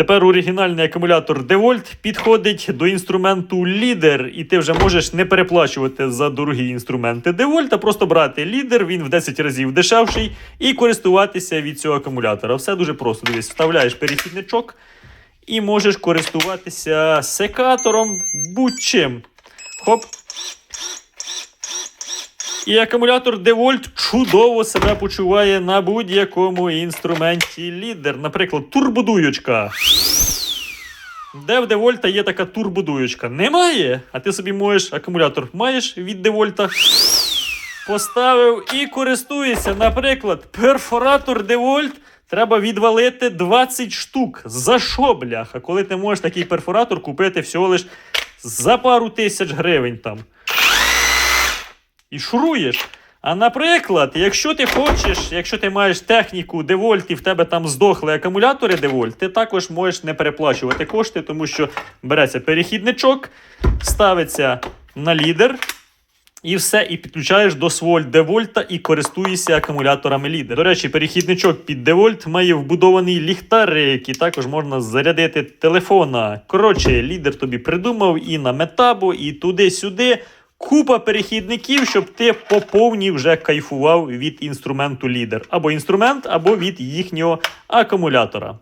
Тепер оригінальний акумулятор DeWalt підходить до інструменту лідер, і ти вже можеш не переплачувати за дорогі інструменти DeWalt, а просто брати лідер, він в 10 разів дешевший, і користуватися від цього акумулятора. Все дуже просто. Дивись, вставляєш перехідничок і можеш користуватися секатором будь-чим. Хоп. І акумулятор DeWalt чудово себе почуває на будь-якому інструменті лідер. Наприклад, турбодуючка. Де в DeWalt є така турбодуючка? Немає. А ти собі можеш акумулятор маєш від DeWalt. Поставив і користуєшся. Наприклад, перфоратор DeWalt треба відвалити 20 штук. За що, бляха? Коли ти можеш такий перфоратор купити всього лиш за пару тисяч гривень там і шуруєш. А наприклад, якщо ти хочеш, якщо ти маєш техніку DeWalt і в тебе там здохли акумулятори DeWalt, ти також можеш не переплачувати кошти, тому що береться перехідничок, ставиться на лідер. І все, і підключаєш до свого DeWalt і користуєшся акумуляторами лідер. До речі, перехідничок під DeWalt має вбудований ліхтарик, і також можна зарядити телефона. Коротше, лідер тобі придумав і на метабо, і туди-сюди. Купа перехідників, щоб ти по повній вже кайфував від інструменту лідер. Або інструмент, або від їхнього акумулятора.